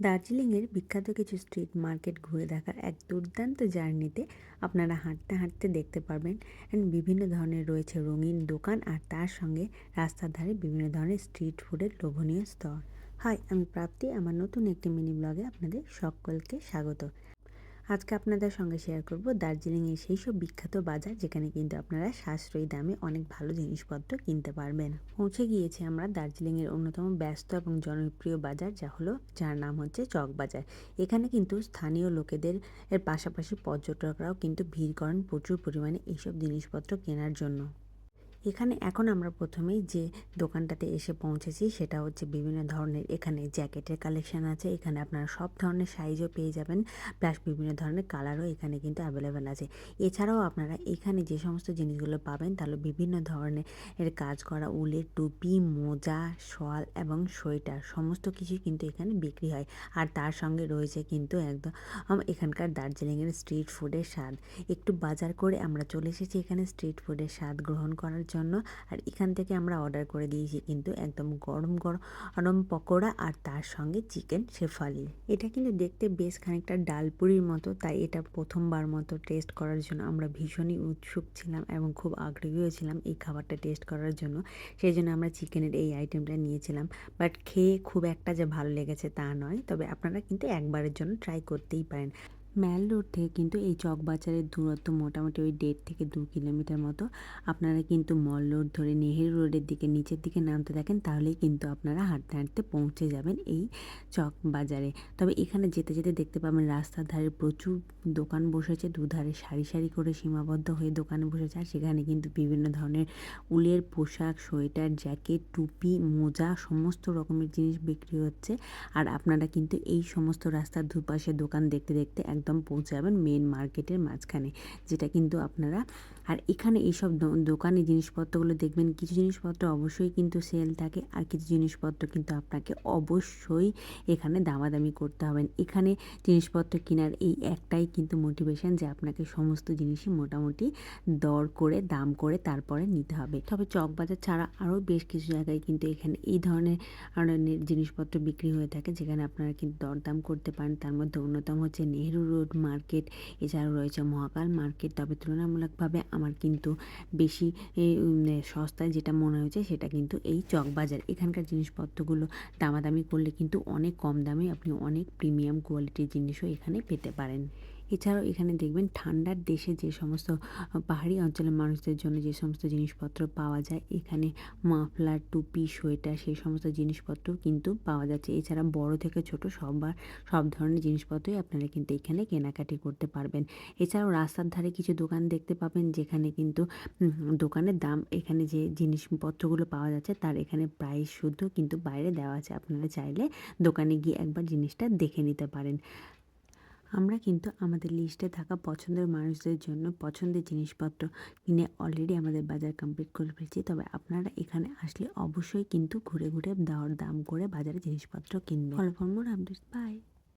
দার্জিলিংয়ের বিখ্যাত কিছু স্ট্রিট মার্কেট ঘুরে দেখার এক দুর্দান্ত জার্নিতে আপনারা হাঁটতে হাঁটতে দেখতে পারবেন। অ্যান্ড বিভিন্ন ধরনের রয়েছে রঙিন দোকান আর তার সঙ্গে রাস্তার ধারে বিভিন্ন ধরনের স্ট্রিট ফুডের লোভনীয় স্তর। হাই, আমি প্রাপ্তি। আমার নতুন একটি মিনি ব্লগে আপনাদের সকলকে স্বাগত। আজকে আপনাদের সঙ্গে শেয়ার করব দার্জিলিংয়ের সেই সব বিখ্যাত বাজার যেখানে কিন্তু আপনারা সাশ্রয়ী দামে অনেক ভালো জিনিসপত্র কিনতে পারবেন। পৌঁছে গিয়েছি আমরা দার্জিলিংয়ের অন্যতম ব্যস্ত এবং জনপ্রিয় বাজার যা হলো যার নাম হচ্ছে চক বাজার। এখানে কিন্তু স্থানীয় লোকেদের এর পাশাপাশি পর্যটকরাও কিন্তু ভিড় করেন প্রচুর পরিমাণে এইসব জিনিসপত্র কেনার জন্য। এখানে এখন আমরা প্রথমেই যে দোকানটাতে এসে পৌঁছেছি সেটা হচ্ছে বিভিন্ন ধরনের এখানে জ্যাকেটের কালেকশন আছে। এখানে আপনারা সব ধরনের সাইজও পেয়ে যাবেন প্লাস বিভিন্ন ধরনের কালারও এখানে কিন্তু অ্যাভেলেবেল আছে। এছাড়াও আপনারা এখানে যে সমস্ত জিনিসগুলো পাবেন তাহলে বিভিন্ন ধরনের এর কাজ করা উলের টুপি, মোজা শল এবং সোয়েটার সমস্ত কিছুই কিন্তু এখানে বিক্রি হয়। আর তার সঙ্গে রয়েছে কিন্তু একদম এখানকার দার্জিলিংয়ের স্ট্রিট ফুডের স্বাদ। একটু বাজার করে আমরা চলে এসেছি এখানে স্ট্রিট ফুডের স্বাদ গ্রহণ করার জন্য। জন্য। আর এখান থেকে আমরা অর্ডার করে দিয়েছি কিন্তু একদম গরম গরম পকোড়া আর তার সঙ্গে চিকেন শেফালি। এটা কিন্তু দেখতে বেশ খানিকটা ডালপুরির মতো, তাই এটা প্রথমবার মতো টেস্ট করার জন্য আমরা ভীষণই উৎসুক ছিলাম এবং খুব আগ্রহীও ছিলাম এই খাবারটা টেস্ট করার জন্য। সেই জন্য আমরা চিকেনের এই আইটেমটা নিয়েছিলাম। বাট খেয়ে খুব একটা যে ভালো লেগেছে তা নয়, তবে আপনারা কিন্তু একবারের জন্য ট্রাই করতেই পারেন। ম্যাল রোড থেকে কিন্তু এই চক বাজারের দূরত্ব মোটামুটি ওই দেড় থেকে দু কিলোমিটার মতো। আপনারা কিন্তু মল রোড ধরে নেহেরু রোডের দিকে, নিচের দিকে নামতে থাকেন, তাহলেই কিন্তু আপনারা হাঁটতে হাঁটতে পৌঁছে যাবেন এই চক বাজারে। তবে এখানে যেতে যেতে দেখতে পাবেন রাস্তার ধারে প্রচুর দোকান বসেছে, দুধারে সারি সারি করে সীমাবদ্ধ হয়ে দোকানে বসেছে, আর সেখানে কিন্তু বিভিন্ন ধরনের উলের পোশাক, সোয়েটার, জ্যাকেট, টুপি, মোজা, সমস্ত রকমের জিনিস বিক্রি হচ্ছে। আর আপনারা কিন্তু এই সমস্ত রাস্তার দুপাশে দোকান দেখতে দেখতে এক একদম পৌঁছাবেন মেন মার্কেটের মাঝখানে। যেটা কিন্তু আপনারা, আর এখানে এইসব দোকানে জিনিসপত্রগুলো দেখবেন, কিছু জিনিসপত্র অবশ্যই কিন্তু সেল থাকে, আর কিছু জিনিসপত্র কিন্তু আপনাকে অবশ্যই এখানে দামাদামি করতে হবেন এখানে জিনিসপত্র কেনার এই একটাই কিন্তু মোটিভেশন যে আপনাকে সমস্ত জিনিসই মোটামুটি দর করে, দাম করে তারপরে নিতে হবে। তবে চকবাজার ছাড়া আরও বেশ কিছু জায়গায় কিন্তু এখানে এই ধরনের জিনিসপত্র বিক্রি হয়ে থাকে, যেখানে আপনারা কিন্তু দরদাম করতে পারেন। তার মধ্যে অন্যতম হচ্ছে নেহরু রোড মার্কেট এছাড়াও রয়েছে মহাকাল মার্কেট তবে তুলনামূলকভাবে আমার কিন্তু বেশি সস্তায় যেটা মনে হয়েছে সেটা কিন্তু এই চকবাজার এখানকার জিনিসপত্রগুলো দামাদামি করলে কিন্তু অনেক কম দামে আপনি অনেক প্রিমিয়াম কোয়ালিটির জিনিসও এখানে পেতে পারেন। এছাড়াও এখানে দেখবেন ঠান্ডার দেশে যে সমস্ত পাহাড়ি অঞ্চলের মানুষদের জন্য যে সমস্ত জিনিসপত্র পাওয়া যায়, এখানে মাফলার, টুপি, সোয়েটার সেই সমস্ত জিনিসপত্র কিন্তু পাওয়া যাচ্ছে। এছাড়া বড় থেকে ছোট সবার, সব ধরনের জিনিসপত্রই আপনারা কিন্তু এখানে কেনাকাটি করতে পারবেন। এছাড়াও রাস্তার ধারে কিছু দোকান দেখতে পাবেন, যেখানে কিন্তু দোকানের দাম এখানে যে জিনিসপত্রগুলো পাওয়া যাচ্ছে তার এখানে প্রাইস শুদ্ধ কিন্তু বাইরে দেওয়া আছে। আপনারা চাইলে দোকানে গিয়ে একবার জিনিসটা দেখে নিতে পারেন। আমরা কিন্তু আমাদের লিস্টে থাকা পছন্দের মানুষদের জন্য পছন্দের জিনিসপত্র কিনে অলরেডি আমাদের বাজার কমপ্লিট করে ফেলেছি। তবে আপনারা এখানে আসলে অবশ্যই কিন্তু ঘুরে ঘুরে দর দাম করে বাজারে জিনিসপত্র কিনবেন। Follow update by